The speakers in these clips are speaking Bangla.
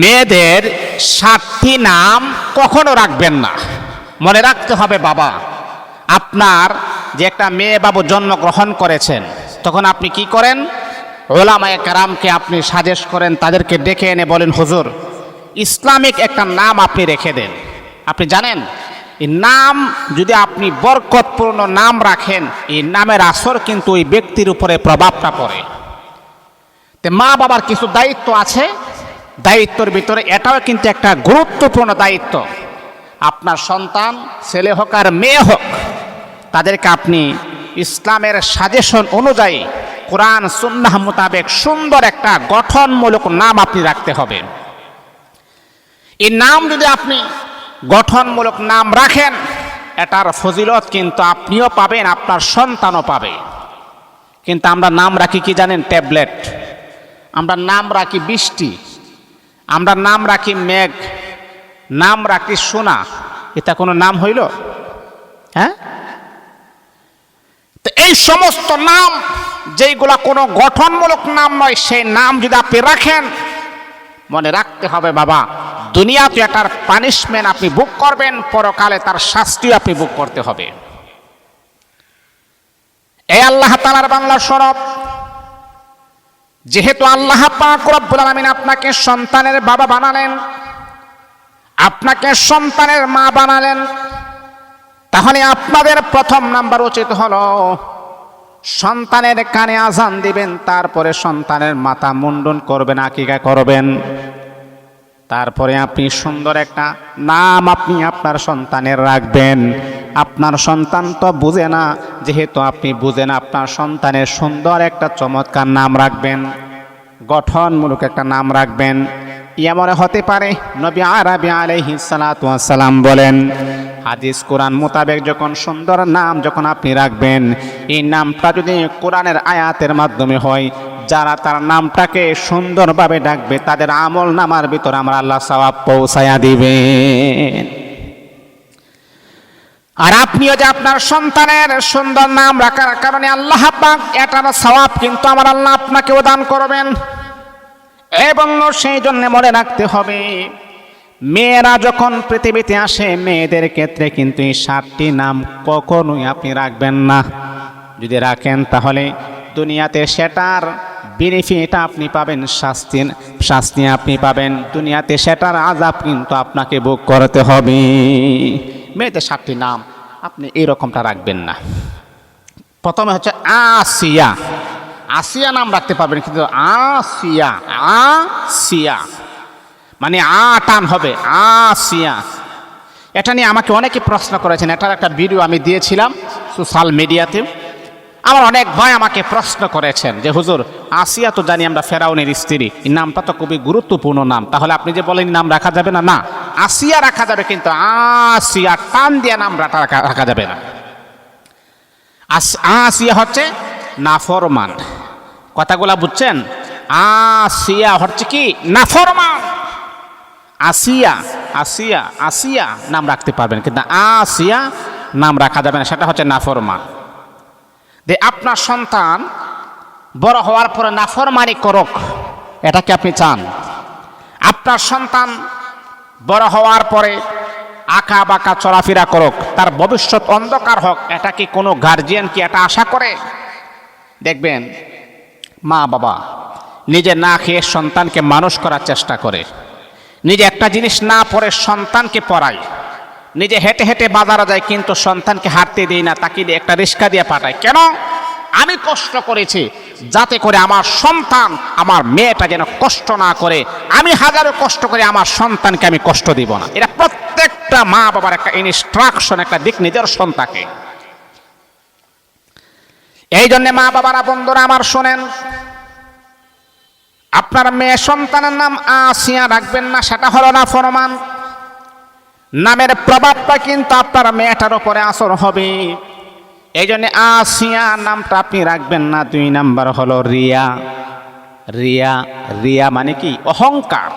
মেয়েদের সাতটি নাম কখনো রাখবেন না। মনে রাখতে হবে বাবা, আপনার যে একটা মেয়ে বাবু জন্মগ্রহণ করেছেন, তখন আপনি কি করেন? ওলামায়ে কারামকে আপনি সাজেস্ট করেন, তাদেরকে ডেকে এনে বলেন, হুজুর, ইসলামিক একটা নাম আপনি রেখে দেন। আপনি জানেন, এই নাম যদি আপনি বরকতপূর্ণ নাম রাখেন, এই নামের আসর কিন্তু ওই ব্যক্তির উপরে প্রভাবটা পড়ে। তে মা বাবার কিছু দায়িত্ব আছে দায়িত্বের ভিতরে এটাও কিন্তু একটা গুরুত্বপূর্ণ দায়িত্ব। আপনার সন্তান, ছেলে হোক আর মেয়ে হোক, তাদেরকে আপনি ইসলামের সাজেশন অনুযায়ী কোরআন, সুন্নাহ মোতাবেক সুন্দর একটা গঠনমূলক নাম আপনি রাখতে হবে। এই নাম যদি আপনি গঠনমূলক নাম রাখেন, এটার ফজিলত কিন্তু আপনিও পাবেন, আপনার সন্তানও পাবে। কিন্তু আমরা নাম রাখি কি জানেন? ট্যাবলেট। আমরা নাম রাখি বৃষ্টি। আমরা নাম রাখি মেঘ, নাম রাখি সোনা। এটা কোনো নাম হইল? হ্যাঁ? তো এই সমস্ত নাম, যেইগুলা কোনো গঠনমূলক নাম নয়, সেই নাম যদি আপনি রাখেন, মনে রাখতে হবে বাবা, দুনিয়াতে এটার পানিশমেন্ট আপনি বুক করবেন, পরকালে তার শাস্তিও আপনি বুক করতে হবে। এ আল্লাহ তালার বাংলা সরব যেহেতু আল্লাহ পাক রব্বুল আলামিন আপনাকে সন্তানের বাবা বানালেন, আপনাকে সন্তানের মা বানালেন, তাহলে আপনাদের প্রথম নাম্বার উচিত হলো সন্তানের কানে আজান দিবেন, তারপরে সন্তানের মাথা মুন্ডন করবেন, আকিকা করবেন। তারপরে আপনি সুন্দর একটা নাম আপনি আপনার সন্তানের রাখবেন। আপনার সন্তান তো বুঝে না, যেহেতু আপনি বুঝেন আপনার সন্তানের সুন্দর একটা চমৎকার নাম রাখবেন। গঠনমূলক একটা নাম রাখবেন। এমন হতে পারে। নবী আরবি আলাইহি সালাম বলেন, হাদিস কোরআন মোতাবেক যখন সুন্দর নাম যখন আপনি রাখবেন, এই নামটা যদি কোরআনের আয়াতের মাধ্যমে হয়, যারা তার নামটাকে সুন্দরভাবে ডাকবে, তাদের আমল নামার ভিতর আমরা আল্লাহ সওয়াব পৌঁছায়া দিবেন। আর আপনিও যে আপনার সন্তানের সুন্দর নাম রাখার কারণে আল্লাহ পাক এটার সওয়াব কিন্তু আমার আল্লাহ আপনাকেও দান করবেন। এবং সেই জন্য মনে রাখতে হবে, মেয়েরা যখন পৃথিবীতে আসে, মেয়েদের ক্ষেত্রে কিন্তু এই সাতটি নাম কখনোই আপনি রাখবেন না। যদি রাখেন তাহলে দুনিয়াতে সেটার বেনিফিট আপনি পাবেন, শাস্তি শাস্তি আপনি পাবেন। দুনিয়াতে সেটার আজাব কিন্তু আপনাকে বুক করতে হবে। মেয়েদের সাতটি নাম, আপনি এরকমটা রাখবেন না। প্রথমে হচ্ছে আসিয়া। আসিয়া নাম রাখতে পারবেন, কিন্তু আসিয়া আসিয়া মানে আ টান হবে, আসিয়া। এটা নিয়ে আমাকে অনেকে প্রশ্ন করেছেন, এটার একটা ভিডিও আমি দিয়েছিলাম সোশ্যাল মিডিয়াতে। আমার অনেক ভাই আমাকে প্রশ্ন করেছেন যে, হুজুর, আসিয়া তো জানি আমরা ফেরাউনের স্ত্রী, এই নামটা তো খুবই গুরুত্বপূর্ণ নাম। তাহলে আপনি যে বলেন নাম রাখা যাবে না না, আসিয়া রাখা যাবে, কিন্তু আসিয়া, টান দিয়া নাম রাখা যাবে না। আস- আসিয়া হচ্ছে নাফরমান। কথাগুলা বুঝছেন? আসিয়া হচ্ছে কি? নাফরমান। আসিয়া আসিয়া আসিয়া নাম রাখতে পারবেন, কিন্তু আসিয়া নাম রাখা যাবে না, সেটা হচ্ছে নাফরমান। যে আপনার সন্তান বড় হওয়ার পরে নাফরমানি করুক, এটা কি আপনি চান? আপনার সন্তান বড় হওয়ার পরে আঁকা বাঁকা চলাফেরা করুক, তার ভবিষ্যৎ অন্ধকার হোক, এটা কি কোনো গার্জিয়ান কি এটা আশা করে? দেখবেন মা বাবা নিজে না খেয়ে সন্তানকে মানুষ করার চেষ্টা করে। নিজে একটা জিনিস না পরে সন্তানকে পড়ায়। নিজে হেঁটে হেঁটে বাজারে যায় কিন্তু সন্তানকে হাঁটতে দিই না, তাকে দিয়ে একটা রিক্সা দিয়ে পাঠায়। কেন? আমি কষ্ট করেছি যাতে করে আমার সন্তান আমার মেয়েটা যেন কষ্ট না করে। আমি হাজারো কষ্ট করে আমার সন্তানকে আমি কষ্ট দিব না। এটা প্রত্যেকটা মা বাবার একটা ইনস্ট্রাকশন একটা দিক নিজের থাকে। এই জন্যে মা বাবারা, বন্ধুরা, আমার শোনেন, আপনার মেয়ে সন্তানের নাম আসিয়া রাখবেন না, সেটা হলো না ফরমান। নামের প্রভাবটা কিন্তু আপনার মেয়েটার উপরে আসর হবে। এই জন্য আসিয়া নামটা আপনি রাখবেন না। দুই নাম্বার হলো রিয়া। রিয়া রিয়া মানে কি? অহংকার।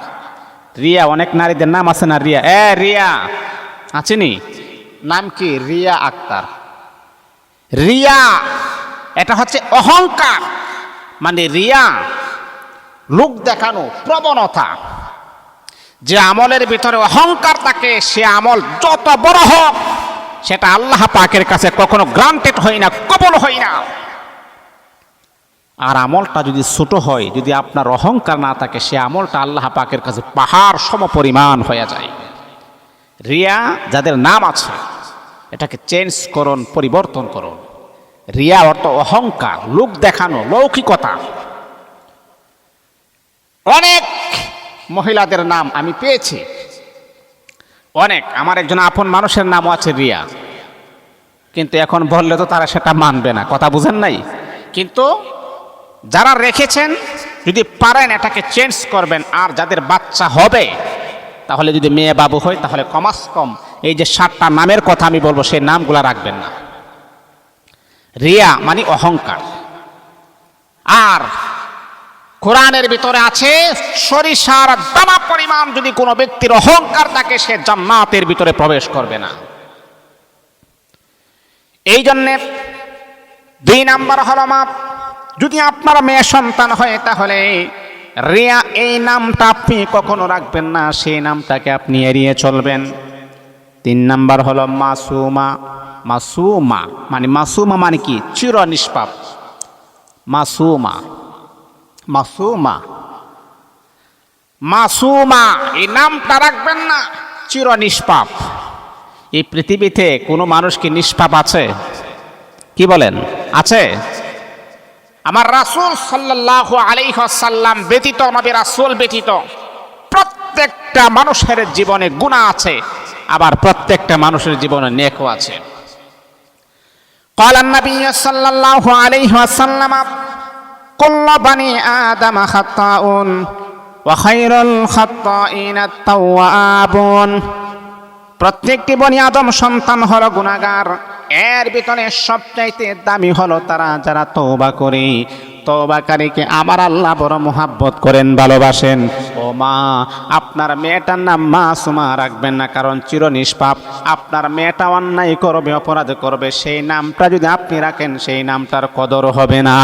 রিয়া, অনেক নারীদের নাম আছে না রিয়া? এ, রিয়া আছেনি নাম কি? রিয়া আক্তার। রিয়া! এটা হচ্ছে অহংকার মানে রিয়া, লোক দেখানো, প্রবণতা। যে আমলের ভিতরে অহংকার থাকে, সে আমল যত বড় হোক, সেটা আল্লাহ পাকের কাছে কখনো গ্রান্টেড হয় না, কবল হয় না। আর আমলটা যদি ছোট হয়, যদি আপনার অহংকার না থাকে, সে আমলটা আল্লাহ পাকের কাছে পাহাড় সম পরিমাণ হয়ে যায়। রিয়া যাদের নাম আছে, এটাকে চেঞ্জ করুন, পরিবর্তন করুন। রিয়া অর্থ অহংকার, লোক দেখানো, লৌকিকতা। অনেক মহিলাদের নাম আমি পেয়েছি। অনেক, আমার একজন আপন মানুষের নামও আছে রিয়া। কিন্তু এখন বললে তো তারা সেটা মানবে না, কথা বুঝেন নাই? কিন্তু যারা রেখেছেন, যদি পারেন এটাকে চেঞ্জ করবেন, আর যাদের বাচ্চা হবে, তাহলে যদি মেয়ে বাবু হয়, তাহলে কমাস কম। এই যে সাতটা নামের কথা আমি বলব, সেই নামগুলো রাখবেন না। রিয়া মানে অহংকার। আর কোরআনের ভিতরে আছে, সরিষার দামা পরিমাণ যদি কোনো ব্যক্তির অহংকার থাকে, সে জান্নাতের ভিতরে প্রবেশ করবে না। এই জন্যে দুই নাম্বার হল মাপ যদি আপনার মেয়ে সন্তান হয়, তাহলে রিয়া, এই নামটা আপনি কখনো রাখবেন না, সেই নামটাকে আপনি এড়িয়ে চলবেন। তিন নাম্বার হলো মাসুমা। মাসুমা মানে মাসুমা মানে কি? চির নিষ্পাপ মাসুমা। মাসুমা। মাসুমা, এই নামটা রাখবেন না। চির নিষ্পাপ এই পৃথিবীতে কোনো মানুষ কি নিষ্পাপ আছে? কি বলেন? আছে? আমার রাসুল সাল্লাল্লাহু আলাইহি সাল্লাম ব্যতীত, নবী রাসুল ব্যতীত প্রত্যেকটা মানুষের জীবনে গুণা আছে, আবার প্রত্যেকটা মানুষের জীবনে নেকও আছে। قال النبي صلى الله عليه وسلم كل بني آدم خطاء وخير الخطائين التوابون প্রত্যেকটি বনি আদম সন্তান হলো গুনাগার এর ভিতরে সবচাইতে দামি হলো তারা যারা তওবা করে তওবাকারীকে আমার আল্লাহ বড় মোহাব্বত করেন, ভালোবাসেন। ও মা, আপনার মেয়েটার নাম মা মাসুমা রাখবেন না, কারণ চির নিষ্পাপ আপনার মেয়েটা অন্যায় করবে, অপরাধ করবে, সেই নামটা যদি আপনি রাখেন, সেই নামটার কদর হবে না।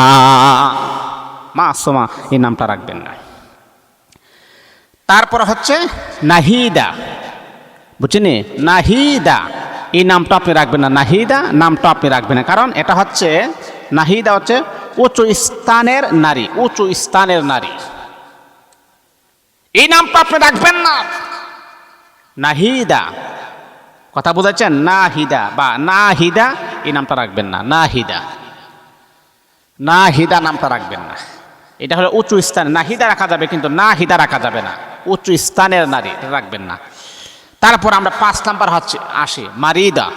মা মাসুমা, এই নামটা রাখবেন না। তারপর হচ্ছে নাহিদা। বুঝছেন নাহিদা। এই নামটা আপনি রাখবেন না। নাহিদা, নামটা আপনি রাখবেন না। কারণ এটা হচ্ছে, নাহিদা হচ্ছে উঁচু স্থানের নারী, উঁচু স্থানের নারী। এই নামটা আপনি রাখবেন না। নাহিদা। কথা বুঝাচ্ছেন নাহিদা বা নাহিদা, এই নামটা রাখবেন না। নাহিদা। নাহিদা নামটা রাখবেন না। এটা হলো উঁচু স্থানে। নাহিদা রাখা যাবে কিন্তু নাহিদা রাখা যাবে না। উঁচু স্থানের নারী রাখবেন না। তারপর আমরা পাঁচ নাম্বার হচ্ছে, আসি। মারিদা।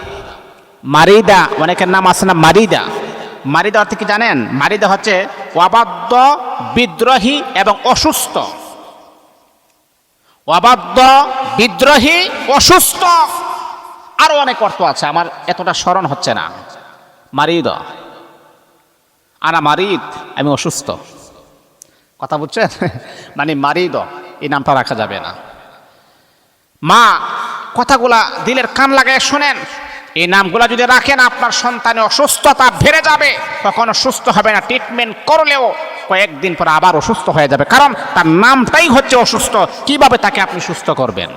মারিদা, অনেকের নাম আছে না মারিদা। মারিদা অর্থে কি জানেন? মারিদা হচ্ছে অবাধ্য বিদ্রোহী এবং অসুস্থ। অবাধ্য বিদ্রোহী, অসুস্থ। আরও অনেক অর্থ আছে, আমার এতটা স্মরণ হচ্ছে না। মারিদ। আনা মারিদ, আমি অসুস্থ। কথা বুঝছেন? মানে মারিদ, এই নামটা রাখা যাবে না। মা, কথাগুলা দিলের কান লাগায় শোনেন। এই নামগুলা যদি রাখেন, আপনার সন্তানে অসুস্থতা বেড়ে যাবে। কখনো সুস্থ হবে না ট্রিটমেন্ট করলেও কয়েকদিন পর আবার অসুস্থ হয়ে যাবে। কারণ তার নামটাই হচ্ছে অসুস্থ। কীভাবে তাকে আপনি সুস্থ করবেন?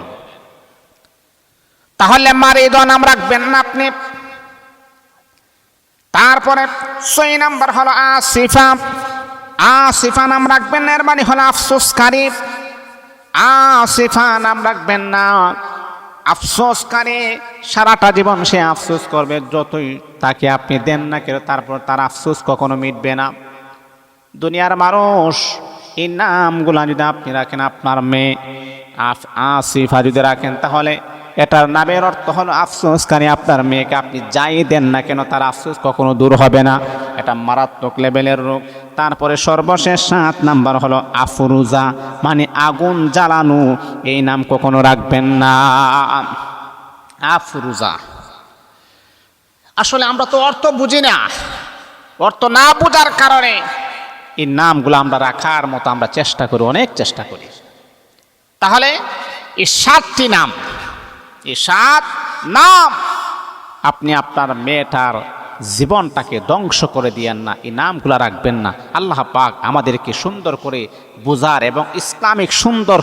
তাহলে মারিদ নাম রাখবেন না আপনি? তারপরে ছয় নাম্বার হলো আসিফা। আসিফা নাম রাখবেন না, এর মানে হলো আফসোসকারী। আসিফা নাম রাখবেন না। আফসোসকারী সারাটা জীবন সে আফসোস করবে, যতই তাকে আপনি দেন না কেন, তারপর তার আফসোস কখনো মিটবে না। দুনিয়ার মানুষ, এই নামগুলা যদি আপনি রাখেন, আপনার মেয়ে আসিফা যদি রাখেন, তাহলে এটার নামের অর্থ হলো আফসোসকারী আপনার মেয়েকে আপনি যাই দেন না কেন, তার আফসোস কখনো দূর হবে না। এটা মারাত্মক লেভেলের রোগ। তারপরে সর্বশেষ সাত নাম্বার হলো, আফরুজা মানে আগুন জ্বালানো। এই নাম কখনো রাখবেন না। আফরুজা। আসলে আমরা তো অর্থ বুঝি না। অর্থ না বোঝার কারণে এই নামগুলো আমরা রাখার মতো আমরা চেষ্টা করি, অনেক চেষ্টা করি। তাহলে এই সাতটি নাম এই সাত নাম। আপনি আপনার মেয়েটার জীবনটাকে ধ্বংস করে দিয়েন না, এই নামগুলো রাখবেন না। আল্লাহ পাক আমাদেরকে সুন্দর করে বোঝার এবং ইসলামিক সুন্দর